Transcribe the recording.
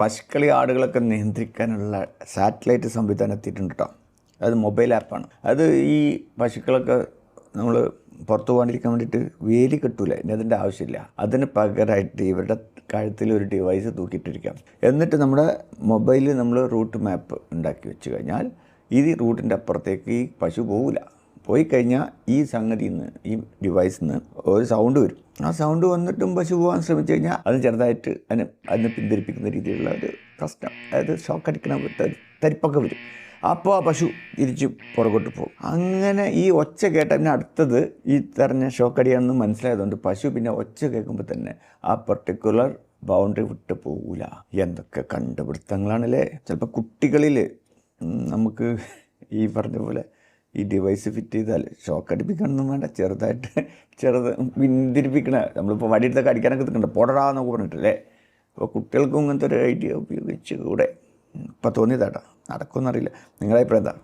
പശുക്കളി ആടുകളൊക്കെ നിയന്ത്രിക്കാനുള്ള സാറ്റലൈറ്റ് സംവിധാനം എത്തിയിട്ടുണ്ട് കേട്ടോ അത് മൊബൈൽ ആപ്പാണ്. അത് ഈ പശുക്കളൊക്കെ നമ്മൾ പുറത്തു പോകാണ്ടിരിക്കാൻ വേണ്ടിയിട്ട് വേലി കെട്ടൂല. ഇനി അതിന്റെ ആവശ്യമില്ല. അതിന് പകരമായിട്ട് ഇവരുടെ കഴുത്തിൽ ഒരു ഡിവൈസ് തൂക്കിയിട്ടിരിക്കാം. എന്നിട്ട് നമ്മുടെ മൊബൈലിൽ നമ്മൾ റൂട്ട് മാപ്പ് ഉണ്ടാക്കി വെച്ച് കഴിഞ്ഞാൽ ഈ റൂട്ടിന്റെ അപ്പുറത്തേക്ക് ഈ പശു പോകില്ല പോയി കഴിഞ്ഞാൽ ഈ സംഗതിയിൽ നിന്ന് ഈ ഡിവൈസിൽ നിന്ന് ഒരു സൗണ്ട് വരും. ആ സൗണ്ട് വന്നിട്ടും പശു പോകാൻ ശ്രമിച്ചു കഴിഞ്ഞാൽ അത് ചെറുതായിട്ട് അതിന് അതിനെ പിന്തിരിപ്പിക്കുന്ന രീതിയിലുള്ള ഒരു പ്രശ്നം. അതായത് ഷോക്ക് അടിക്കണ തരിപ്പൊക്കെ വരും. അപ്പോൾ ആ പശു തിരിച്ച് പുറകോട്ട് പോകും. അങ്ങനെ ഈ ഒച്ച കേട്ട പിന്നെ അടുത്തത് ഈ തെരഞ്ഞ ഷോക്കടിയാണെന്ന് മനസ്സിലായതുകൊണ്ട് പശു പിന്നെ ഒച്ച കേൾക്കുമ്പോൾ തന്നെ ആ പർട്ടിക്കുലർ ബൗണ്ടറി വിട്ട് പോകൂല എന്തൊക്കെ കണ്ടുപിടുത്തങ്ങളാണല്ലേ? ചിലപ്പോൾ കുട്ടികളിൽ നമുക്ക് ഈ പറഞ്ഞ പോലെ ഈ ഡിവൈസ് ഫിറ്റ് ചെയ്താൽ ഷോക്ക് അടിപ്പിക്കണമെന്നും വേണ്ട. ചെറുതായിട്ട് ചെറുത് പിന്തിരിപ്പിക്കണ നമ്മളിപ്പോൾ വടിയെടുത്തൊക്കെ അടിക്കാനൊക്കെ നിൽക്കണ്ട. പൊടടാന്നൊക്കെ പറഞ്ഞിട്ടല്ലേ? അപ്പോൾ കുട്ടികൾക്കും ഇങ്ങനത്തെ ഒരു ഐഡിയ ഉപയോഗിച്ച് കൂടെ. ഇപ്പം തോന്നിയതാട്ടോ. നടക്കുമെന്നറിയില്ല നിങ്ങളുടെ അഭിപ്രായം എന്താ?